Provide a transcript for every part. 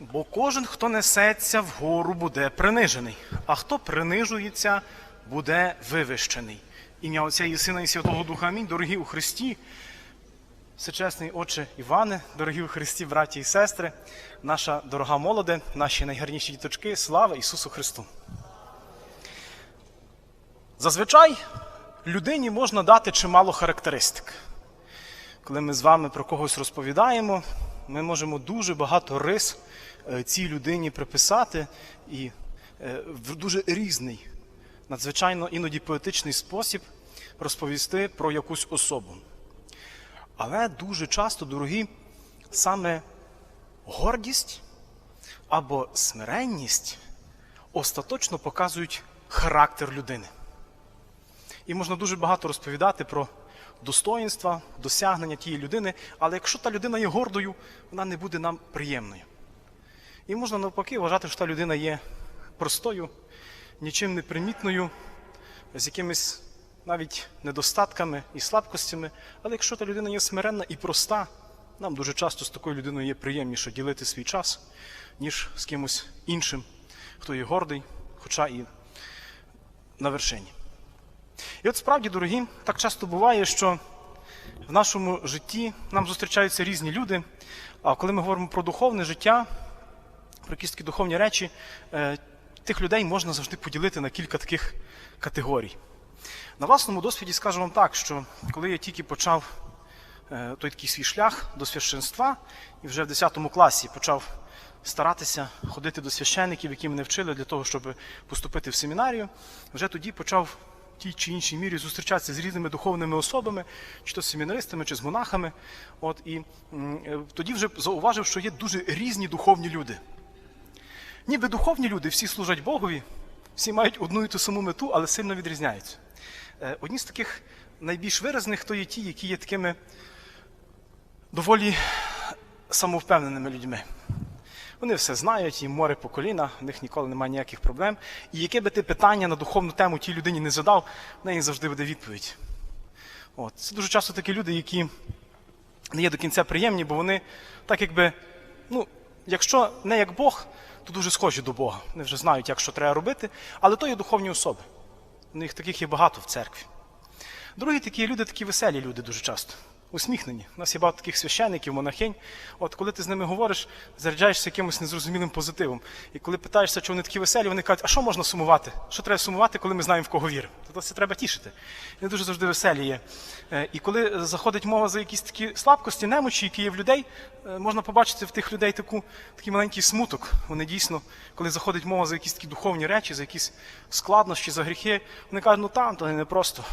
Бо кожен, хто несеться вгору, буде принижений, а хто принижується, буде вивищений. Ім'я Отця і Сина і Святого Духа Амінь, дорогі у Христі, всечесний Отче Іване, дорогі у Христі, браті і сестри, наша дорога молоде, наші найгарніші діточки, слава Ісусу Христу! Зазвичай людині можна дати чимало характеристик. Коли ми з вами про когось розповідаємо, ми можемо дуже багато рис е, цій людині приписати і е, в дуже різний, надзвичайно іноді поетичний спосіб розповісти про якусь особу. Але дуже часто, дорогі, саме гордість або смиренність остаточно показують характер людини. І можна дуже багато розповідати про достоїнства, досягнення тієї людини, але якщо та людина є гордою, вона не буде нам приємною. І можна навпаки вважати, що та людина є простою, нічим не примітною, з якимись навіть недостатками і слабкостями. Але якщо та людина є смиренна і проста, нам дуже часто з такою людиною є приємніше ділити свій час, ніж з кимось іншим, хто є гордий, хоча і на вершині. І от справді, дорогі, так часто буває, що в нашому житті нам зустрічаються різні люди. А коли ми говоримо про духовне життя, про якісь такі духовні речі, е, тих людей можна завжди поділити на кілька таких категорій. На власному досвіді скажу вам так, що коли я тільки почав е, той такий свій шлях до священства, і вже в 10 класі почав старатися ходити до священиків, які мене вчили для того, щоб поступити в семінарію, вже тоді почав тій чи іншій мірі зустрічатися з різними духовними особами, чи то з семінаристами, чи з монахами. От, і е, тоді вже зауважив, що є дуже різні духовні люди. Ніби духовні люди всі служать Богові, всі мають одну і ту саму мету, але сильно відрізняються. Е, Одні з таких найбільш виразних то є ті, які є такими доволі самовпевненими людьми. Вони все знають, їм море по коліна, в них ніколи немає ніяких проблем. І яке би ти питання на духовну тему тій людині не задав, в неї завжди буде відповідь. От. Це дуже часто такі люди, які не є до кінця приємні, бо вони так якби, ну, якщо не як Бог, то дуже схожі до Бога. Вони вже знають, як що треба робити, але то є духовні особи. У них таких є багато в церкві. Другі такі люди, такі веселі люди дуже часто. Усміхнені. У нас є багато таких священиків, монахинь. От коли ти з ними говориш, заряджаєшся якимось незрозумілим позитивом. І коли питаєшся, чи вони такі веселі, вони кажуть, а що можна сумувати? Що треба сумувати, коли ми знаємо, в кого віримо? Тобто це треба тішити. Вони дуже завжди веселі є. Е, І коли заходить мова за якісь такі слабкості, немочі, які є в людей, е, можна побачити в тих людей таку, такий маленький смуток. Вони дійсно, коли заходить мова за якісь такі духовні речі, за якісь складнощі, за гріхи, вони кажуть, ну там, то не просто.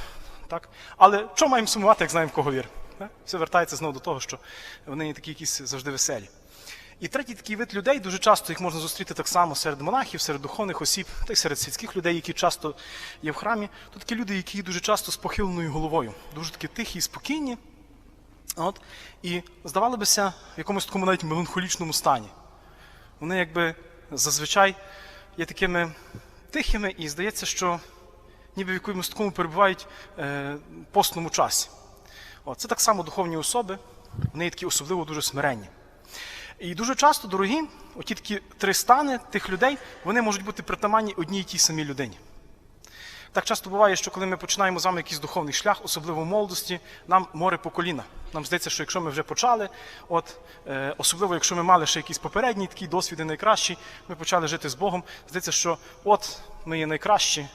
Так? Але що маємо сумувати, як знаємо, в кого віримо? Так? Все вертається знову до того, що вони такі якісь завжди веселі. І третій такий вид людей, дуже часто їх можна зустріти так само серед монахів, серед духовних осіб, та й серед світських людей, які часто є в храмі. То такі люди, які дуже часто з похиленою головою, дуже такі тихі і спокійні. От, і здавали бися в якомусь такому навіть меланхолічному стані. Вони якби зазвичай є такими тихими, і здається, що ніби в якомусь такому перебувають е, постному часі. О, це так само духовні особи, вони такі особливо дуже смиренні. І дуже часто, дорогі, оті такі три стани тих людей, вони можуть бути притаманні одній і тій самій людині. Так часто буває, що коли ми починаємо з вами якийсь духовний шлях, особливо в молодості, нам море по коліна. Нам здається, що якщо ми вже почали, от, е, особливо якщо ми мали ще якісь попередні такі досвіди найкращі, ми почали жити з Богом, здається, що от ми є найкращі,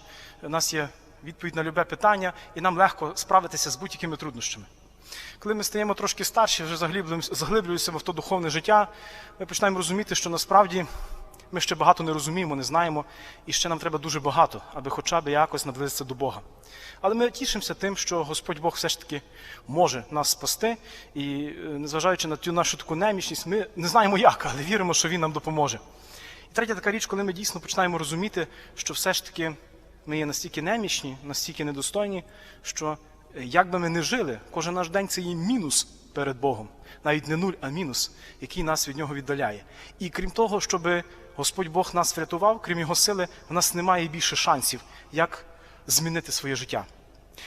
у нас є відповідь на любе питання, і нам легко справитися з будь-якими труднощами. Коли ми стаємо трошки старші, вже заглиблюємося, в то духовне життя, ми починаємо розуміти, що насправді ми ще багато не розуміємо, не знаємо, і ще нам треба дуже багато, аби хоча б якось наблизитися до Бога. Але ми тішимося тим, що Господь Бог все ж таки може нас спасти, і е, незважаючи на цю нашу таку немічність, ми не знаємо як, але віримо, що Він нам допоможе. І третя така річ, коли ми дійсно починаємо розуміти, що все ж таки ми є настільки немічні, настільки недостойні, що як би ми не жили, кожен наш день це є мінус перед Богом. Навіть не нуль, а мінус, який нас від нього віддаляє. І крім того, щоб Господь Бог нас врятував, крім його сили, в нас немає більше шансів, як змінити своє життя.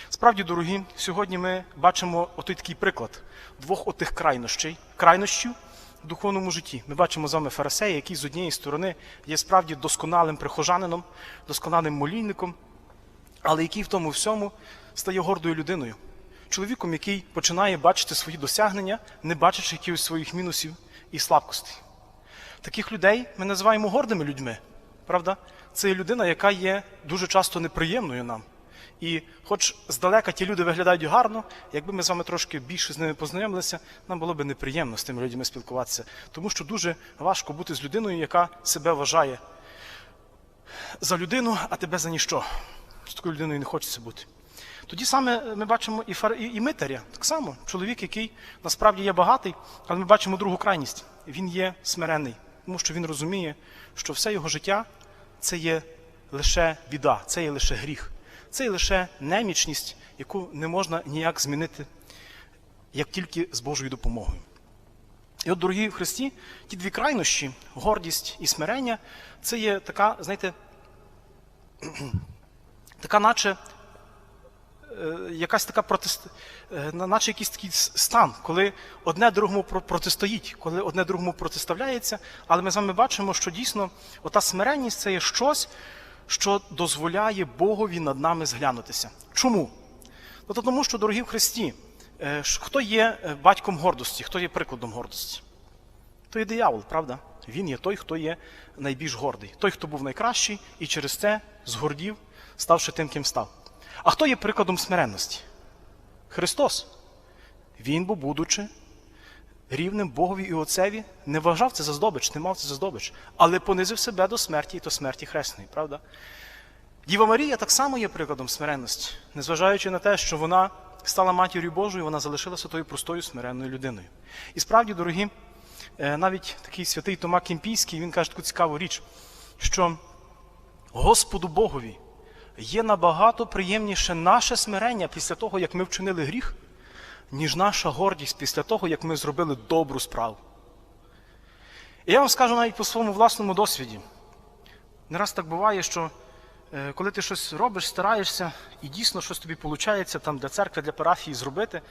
Справді, дорогі, сьогодні ми бачимо отой такий приклад двох отих крайнощів, крайнощів, в духовному житті. Ми бачимо з вами фарисея, який з однієї сторони є справді досконалим прихожанином, досконалим молільником, але який в тому всьому стає гордою людиною. Чоловіком, який починає бачити свої досягнення, не бачачи якихось своїх мінусів і слабкостей. Таких людей ми називаємо гордими людьми. Правда? Це є людина, яка є дуже часто неприємною нам. І хоч здалека ті люди виглядають гарно, якби ми з вами трошки більше з ними познайомилися, нам було б неприємно з тими людьми спілкуватися. Тому що дуже важко бути з людиною, яка себе вважає за людину, а тебе за ніщо. З такою людиною не хочеться бути. Тоді саме ми бачимо і, фар... і, митаря, так само, чоловік, який насправді є багатий, але ми бачимо другу крайність. Він є смиренний, тому що він розуміє, що все його життя це є лише біда, це є лише гріх, це є лише немічність, яку не можна ніяк змінити, як тільки з Божою допомогою. І от, дорогі в Христі, ті дві крайнощі, гордість і смирення, це є така, знаєте, така, наче е, якась така протист... е, наче якийсь такий стан, коли одне другому протистоїть, коли одне другому протиставляється, але ми з вами бачимо, що дійсно ота смиренність це є щось, що дозволяє Богові над нами зглянутися. Чому? Ну, то тому, що, дорогі в Христі, е, хто є батьком гордості, хто є прикладом гордості? То є диявол, правда? Він є той, хто є найбільш гордий, той, хто був найкращий, і через це згордів, ставши тим, ким став. А хто є прикладом смиренності? Христос. Він, бо будучи рівним Богові і Отцеві, не вважав це за здобич, не мав це за здобич, але понизив себе до смерті і до смерті хресної, правда? Діва Марія так само є прикладом смиренності, незважаючи на те, що вона стала матір'ю Божою, вона залишилася тою простою смиренною людиною. І справді, дорогі, е, навіть такий святий Тома Кімпійський, він каже таку цікаву річ, що Господу Богові є набагато приємніше наше смирення після того, як ми вчинили гріх, ніж наша гордість після того, як ми зробили добру справу. І я вам скажу навіть по своєму власному досвіді. Не раз так буває, що е, коли ти щось робиш, стараєшся, і дійсно щось тобі виходить там для церкви, для парафії зробити.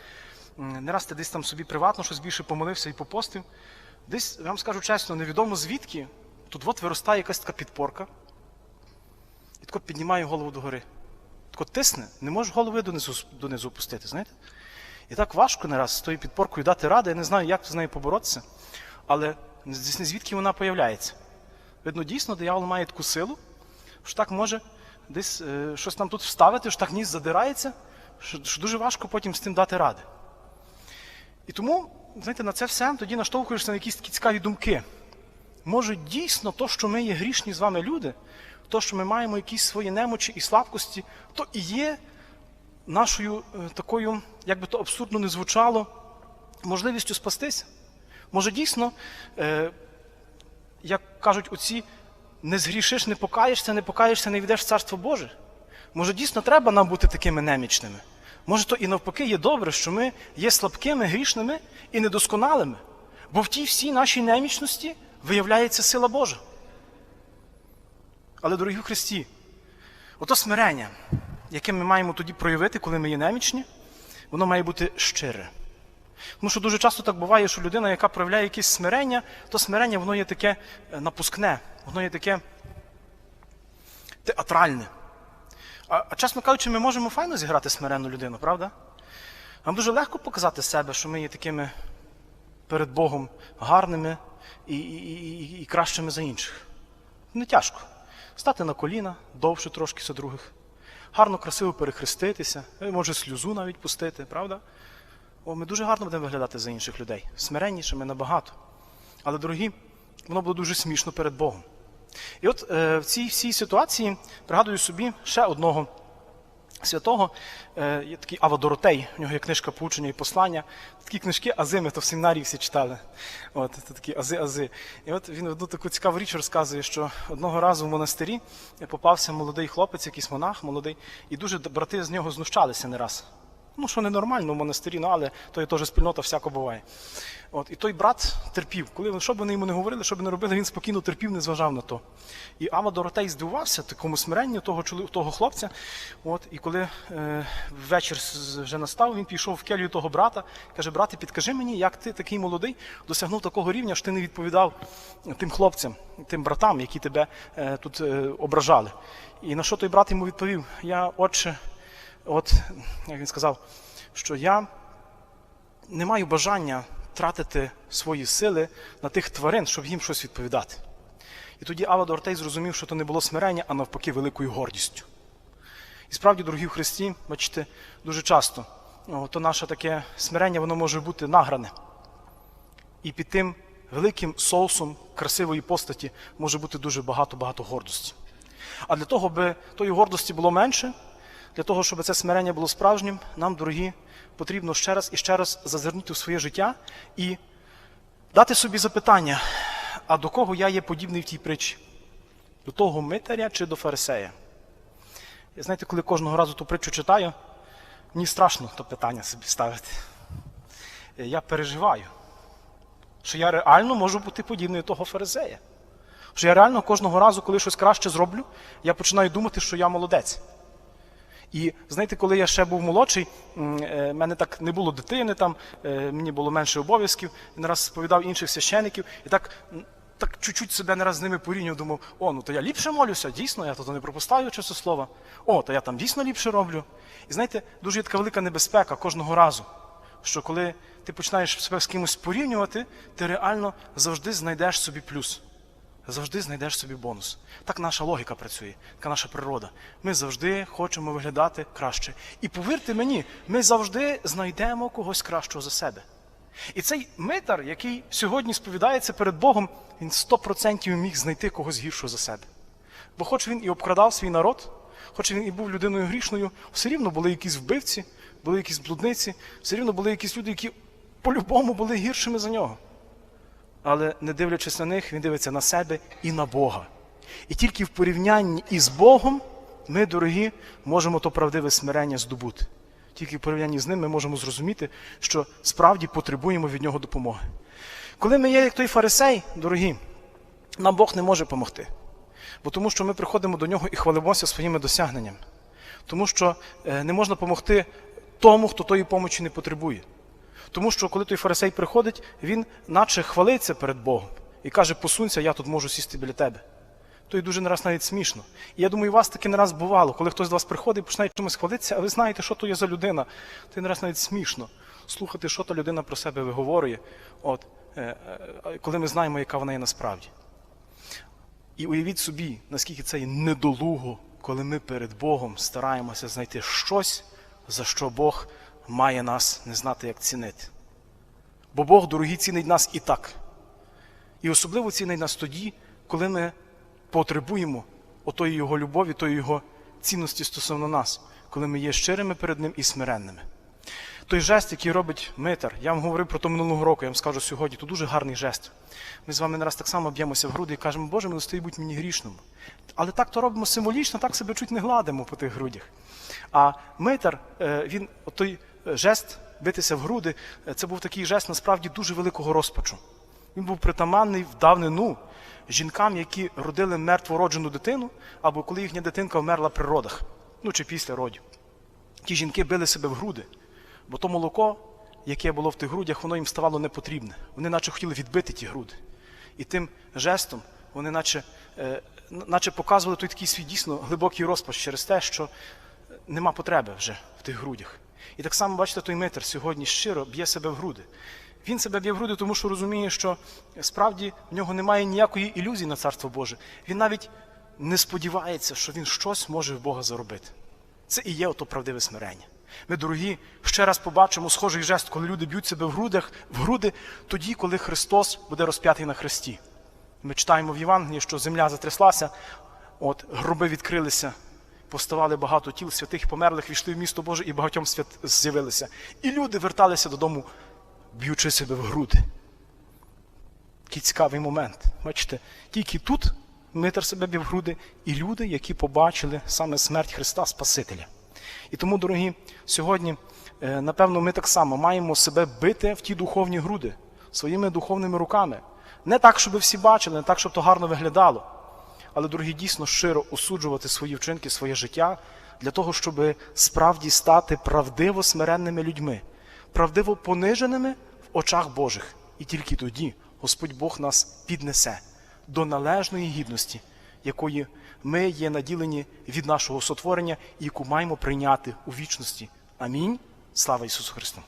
Не раз ти десь там собі приватно щось більше помолився і попостив. Десь, я вам скажу чесно, невідомо звідки, тут от виростає якась така підпорка, і тако піднімає голову догори. Тако тисне, не можеш голови донизу, донизу опустити, знаєте? І так важко не раз з тою підпоркою дати ради, я не знаю, як з нею поборотися, але звідки вона появляється. Видно, дійсно, диявол має таку силу, що так може десь е, щось там тут вставити, що так ніс задирається, що, що дуже важко потім з тим дати ради. І тому, знаєте, на це все тоді наштовхуєшся на якісь такі цікаві думки. Може, дійсно, то, що ми є грішні з вами люди, то, що ми маємо якісь свої немочі і слабкості, то і є нашою е, такою, як би то абсурдно не звучало, можливістю спастися. Може, дійсно, е, як кажуть оці, не згрішиш, не покаєшся, не покаєшся, не йдеш в Царство Боже. Може, дійсно треба нам бути такими немічними. Може, то і навпаки є добре, що ми є слабкими, грішними і недосконалими. Бо в тій всій нашій немічності виявляється сила Божа. Але, дорогі в Христі, ото смирення, яке ми маємо тоді проявити, коли ми є немічні, воно має бути щире. Тому що дуже часто так буває, що людина, яка проявляє якесь смирення, то смирення воно є таке е, напускне, воно є таке театральне. А, а чесно кажучи, ми можемо файно зіграти смиренну людину, правда? Нам дуже легко показати себе, що ми є такими перед Богом гарними і, і, і, і кращими за інших. Не тяжко. Стати на коліна, довше трошки за других, гарно, красиво перехреститися, е, може сльозу навіть пустити, правда? О, ми дуже гарно будемо виглядати за інших людей. Смиреннішими набагато. Але, дорогі, воно було дуже смішно перед Богом. І от е, в цій всій ситуації пригадую собі ще одного святого, е, є такий Ава Доротей, у нього є книжка Поучення і послання. Такі книжки ази ми то в семінарії всі читали. От, це такі ази-ази. І от він одну таку цікаву річ розказує, що одного разу в монастирі попався молодий хлопець, якийсь монах молодий, і дуже брати з нього знущалися не раз. Ну, що ненормально в монастирі, ну, але то є теж спільнота, всяко буває. От, і той брат терпів. Коли що б вони йому не говорили, що б не робили, він спокійно терпів, не зважав на то. І Ава Доротей здивувався такому смиренню того того хлопця. От, і коли е, вечір вже настав, він пішов в келію того брата, каже: брате, підкажи мені, як ти такий молодий досягнув такого рівня, що ти не відповідав тим хлопцям, тим братам, які тебе е, тут е, ображали. І на що той брат йому відповів? Я, отче, от як він сказав, що я не маю бажання тратити свої сили на тих тварин, щоб їм щось відповідати. І тоді Ава Дортей зрозумів, що то не було смирення, а навпаки, великою гордістю. І справді, дорогі в Христі, бачите, дуже часто то наше таке смирення, воно може бути награне. І під тим великим соусом красивої постаті може бути дуже багато-багато гордості. А для того, аби тої гордості було менше, для того, щоб це смирення було справжнім, нам, дорогі, потрібно ще раз і ще раз зазирнути у своє життя і дати собі запитання, а до кого я є подібний в тій притчі? До того митаря чи до фарисея? І знаєте, коли кожного разу ту притчу читаю, мені страшно то питання собі ставити. Е, Я переживаю, що я реально можу бути подібною того фарисея. Що я реально кожного разу, коли щось краще зроблю, я починаю думати, що я молодець. І знаєте, коли я ще був молодший, е, в мене так не було дитини, там, е, мені було менше обов'язків, не раз сповідав інших священиків, і так, так чуть-чуть себе не раз з ними порівнював, думав, о, ну то я ліпше молюся, дійсно, я тут не пропускаю часу слова, о, то я там дійсно ліпше роблю. І знаєте, дуже є така велика небезпека кожного разу, що коли ти починаєш себе з кимось порівнювати, ти реально завжди знайдеш собі плюс завжди знайдеш собі бонус. Так наша логіка працює, така наша природа. Ми завжди хочемо виглядати краще. І повірте мені, ми завжди знайдемо когось кращого за себе. І цей митар, який сьогодні сповідається перед Богом, він 100% міг знайти когось гіршого за себе. Бо хоч він і обкрадав свій народ, хоч він і був людиною грішною, все рівно були якісь вбивці, були якісь блудниці, все рівно були якісь люди, які по-любому були гіршими за нього але не дивлячись на них, він дивиться на себе і на Бога. І тільки в порівнянні із Богом ми, дорогі, можемо то правдиве смирення здобути. Тільки в порівнянні з ним ми можемо зрозуміти, що справді потребуємо від нього допомоги. Коли ми є як той фарисей, дорогі, нам Бог не може допомогти. Бо тому що ми приходимо до нього і хвалимося своїми досягненнями. Тому що е, не можна допомогти тому, хто тої помочі не потребує. Тому що коли той фарисей приходить, він наче хвалиться перед Богом і каже, посунься, я тут можу сісти біля тебе. То й дуже не раз навіть смішно. І я думаю, у вас таке не раз бувало, коли хтось з вас приходить і починає чимось хвалитися, а ви знаєте, що то є за людина. То й не раз навіть смішно слухати, що та людина про себе виговорює, от, е, е, коли ми знаємо, яка вона є насправді. І уявіть собі, наскільки це є недолуго, коли ми перед Богом стараємося знайти щось, за що Бог має нас не знати, як цінити. Бо Бог, дорогі, цінить нас і так. І особливо цінить нас тоді, коли ми потребуємо отої Його любові, тої Його цінності стосовно нас, коли ми є щирими перед Ним і смиренними. Той жест, який робить митар, я вам говорив про то минулого року, я вам скажу сьогодні, то дуже гарний жест. Ми з вами не раз так само б'ємося в груди і кажемо, Боже, милостивий будь мені грішним. Але так то робимо символічно, так себе чуть не гладимо по тих грудях. А митар, е, він, той жест битися в груди, це був такий жест насправді дуже великого розпачу. Він був притаманний в давнину жінкам, які родили мертвороджену дитину, або коли їхня дитинка вмерла при родах, ну чи після родів. Ті жінки били себе в груди, бо то молоко, яке було в тих грудях, воно їм ставало непотрібне. Вони наче хотіли відбити ті груди. І тим жестом вони наче, е, наче показували той такий свій дійсно глибокий розпач через те, що нема потреби вже в тих грудях. І так само, бачите, той митер сьогодні щиро б'є себе в груди. Він себе б'є в груди, тому що розуміє, що справді в нього немає ніякої ілюзії на царство Боже. Він навіть не сподівається, що він щось може в Бога заробити. Це і є ото правдиве смирення. Ми, дорогі, ще раз побачимо схожий жест, коли люди б'ють себе в грудях, в груди, тоді, коли Христос буде розп'ятий на хресті. Ми читаємо в Євангелії, що земля затряслася, от гроби відкрилися, поставали багато тіл святих померлих, війшли в місто Боже і багатьом свят з'явилися. І люди верталися додому, б'ючи себе в груди. Такий цікавий момент. Бачите, тільки тут митер себе б'є в груди, і люди, які побачили саме смерть Христа Спасителя. І тому, дорогі, сьогодні, е, напевно, ми так само маємо себе бити в ті духовні груди своїми духовними руками. Не так, щоб всі бачили, не так, щоб то гарно виглядало. Але, дорогі, дійсно щиро осуджувати свої вчинки, своє життя для того, щоб справді стати правдиво смиренними людьми, правдиво пониженими в очах Божих. І тільки тоді Господь Бог нас піднесе до належної гідності, якої ми є наділені від нашого сотворення і яку маємо прийняти у вічності. Амінь. Слава Ісусу Христу!